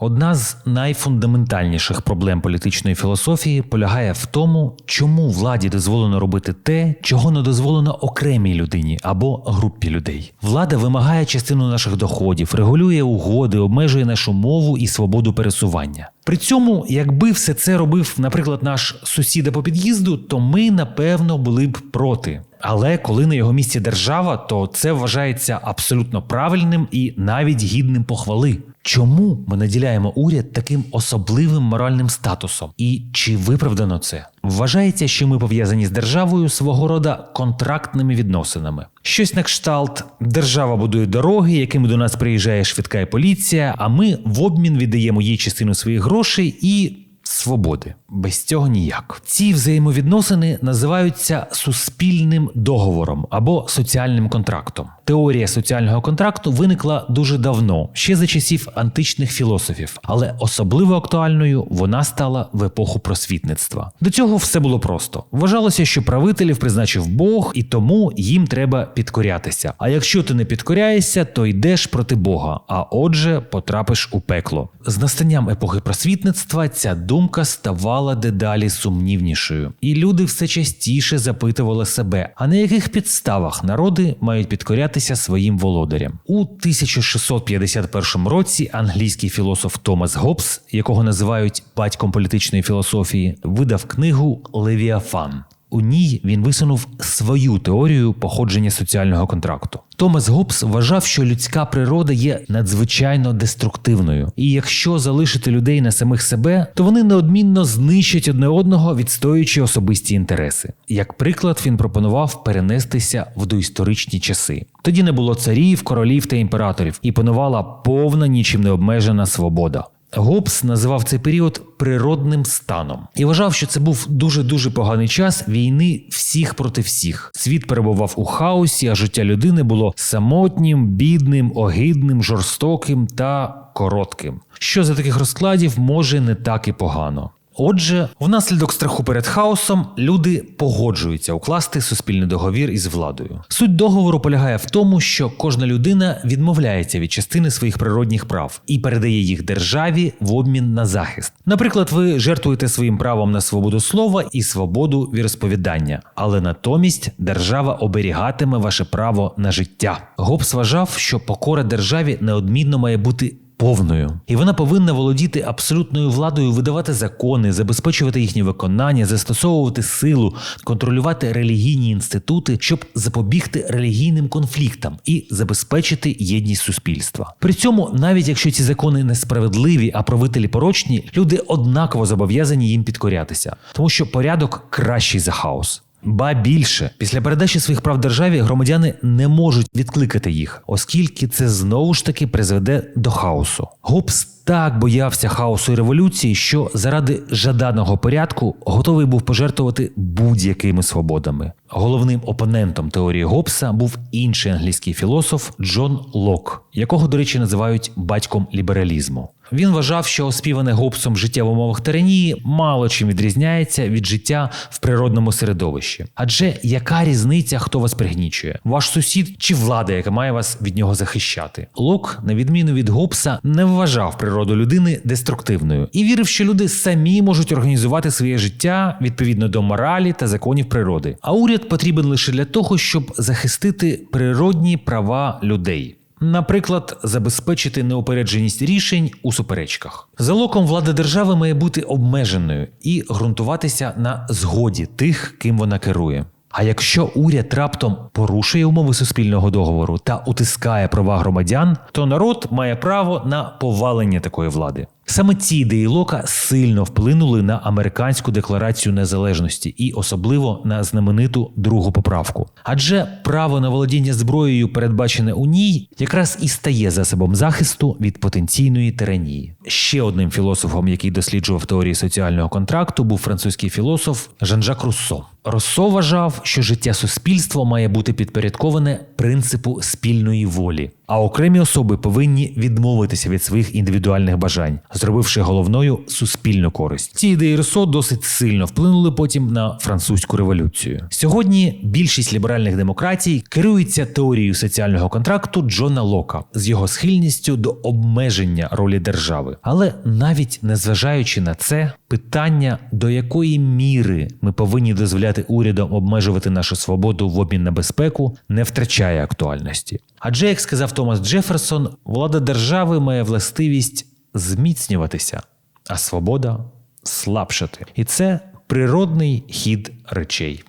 Одна з найфундаментальніших проблем політичної філософії полягає в тому, чому владі дозволено робити те, чого не дозволено окремій людині або групі людей. Влада вимагає частину наших доходів, регулює угоди, обмежує нашу мову і свободу пересування. При цьому, якби все це робив, наприклад, наш сусіда по під'їзду, то ми напевно були б проти. Але коли на його місці держава, то це вважається абсолютно правильним і навіть гідним похвали. Чому ми наділяємо уряд таким особливим моральним статусом? І чи виправдано це? Вважається, що ми пов'язані з державою свого рода контрактними відносинами. Щось на кшталт: держава будує дороги, якими до нас приїжджає швидка і поліція, а ми в обмін віддаємо їй частину своїх грошей і. Свободи без цього ніяк. Ці взаємовідносини називаються суспільним договором або соціальним контрактом. Теорія соціального контракту виникла дуже давно, ще за часів античних філософів, але особливо актуальною вона стала в епоху просвітництва. До цього все було просто. Вважалося, що правителів призначив Бог, і тому їм треба підкорятися. А якщо ти не підкоряєшся, то йдеш проти Бога, а отже, потрапиш у пекло. З настанням епохи просвітництва ця думка ставала дедалі сумнівнішою, і люди все частіше запитували себе, а на яких підставах народи мають підкорятися своїм володарям. У 1651 році англійський філософ Томас Гоббс, якого називають батьком політичної філософії, видав книгу Левіафан. У ній він висунув свою теорію походження соціального контракту. Томас Гоббс вважав, що людська природа є надзвичайно деструктивною, і якщо залишити людей на самих себе, то вони неодмінно знищать одне одного, відстоюючи особисті інтереси. Як приклад, він пропонував перенестися в доісторичні часи. Тоді не було царів, королів та імператорів, і панувала повна нічим не обмежена свобода. Гоббс називав цей період природним станом і вважав, що це був дуже дуже поганий час війни всіх проти всіх. Світ перебував у хаосі, а життя людини було самотнім, бідним, огидним, жорстоким та коротким. Що за таких розкладів може не так і погано. Отже, внаслідок страху перед хаосом люди погоджуються укласти суспільний договір із владою. Суть договору полягає в тому, що кожна людина відмовляється від частини своїх природних прав і передає їх державі в обмін на захист. Наприклад, ви жертвуєте своїм правом на свободу слова і свободу віросповідання, але натомість держава оберігатиме ваше право на життя. Гоббс вважав, що покора державі неодмінно має бути повною, і вона повинна володіти абсолютною владою, видавати закони, забезпечувати їхнє виконання, застосовувати силу, контролювати релігійні інститути, щоб запобігти релігійним конфліктам і забезпечити єдність суспільства. При цьому, навіть якщо ці закони несправедливі, а правителі порочні, люди однаково зобов'язані їм підкорятися, тому що порядок кращий за хаос. Ба більше після передачі своїх прав державі громадяни не можуть відкликати їх, оскільки це знову ж таки призведе до хаосу. Гоббс так боявся хаосу і революції, що заради жаданого порядку готовий був пожертвувати будь-якими свободами. Головним опонентом теорії Гоббса був інший англійський філософ Джон Лок, якого, до речі, називають батьком лібералізму. Він вважав, що оспіване Гоббсом життя в умовах тиранії мало чим відрізняється від життя в природному середовищі. Адже яка різниця, хто вас пригнічує? Ваш сусід чи влада, яка має вас від нього захищати? Лок, на відміну від Гоббса, не вважав природу людини деструктивною і вірив, що люди самі можуть організувати своє життя відповідно до моралі та законів природи. А уряд потрібен лише для того, щоб захистити природні права людей. Наприклад, забезпечити неупередженість рішень у суперечках. Залоком влади держави має бути обмеженою і ґрунтуватися на згоді тих, ким вона керує. А якщо уряд раптом порушує умови суспільного договору та утискає права громадян, то народ має право на повалення такої влади. Саме ці ідеї Лока сильно вплинули на американську декларацію незалежності і особливо на знамениту другу поправку. Адже право на володіння зброєю, передбачене у ній, якраз і стає засобом захисту від потенційної тиранії. Ще одним філософом, який досліджував теорії соціального контракту, був французький філософ Жан-Жак Руссо. Руссо вважав, що життя суспільства має бути підпорядковане принципу спільної волі. А окремі особи повинні відмовитися від своїх індивідуальних бажань, зробивши головною суспільну користь. Ці ідеї Руссо досить сильно вплинули потім на французьку революцію. Сьогодні більшість ліберальних демократій керується теорією соціального контракту Джона Лока з його схильністю до обмеження ролі держави. Але навіть незважаючи на це, питання до якої міри ми повинні дозволяти урядам обмежувати нашу свободу в обмін на безпеку, не втрачає актуальності. Адже, як сказав Томас Джеферсон, влада держави має властивість зміцнюватися, а свобода слабшати. І це природний хід речей.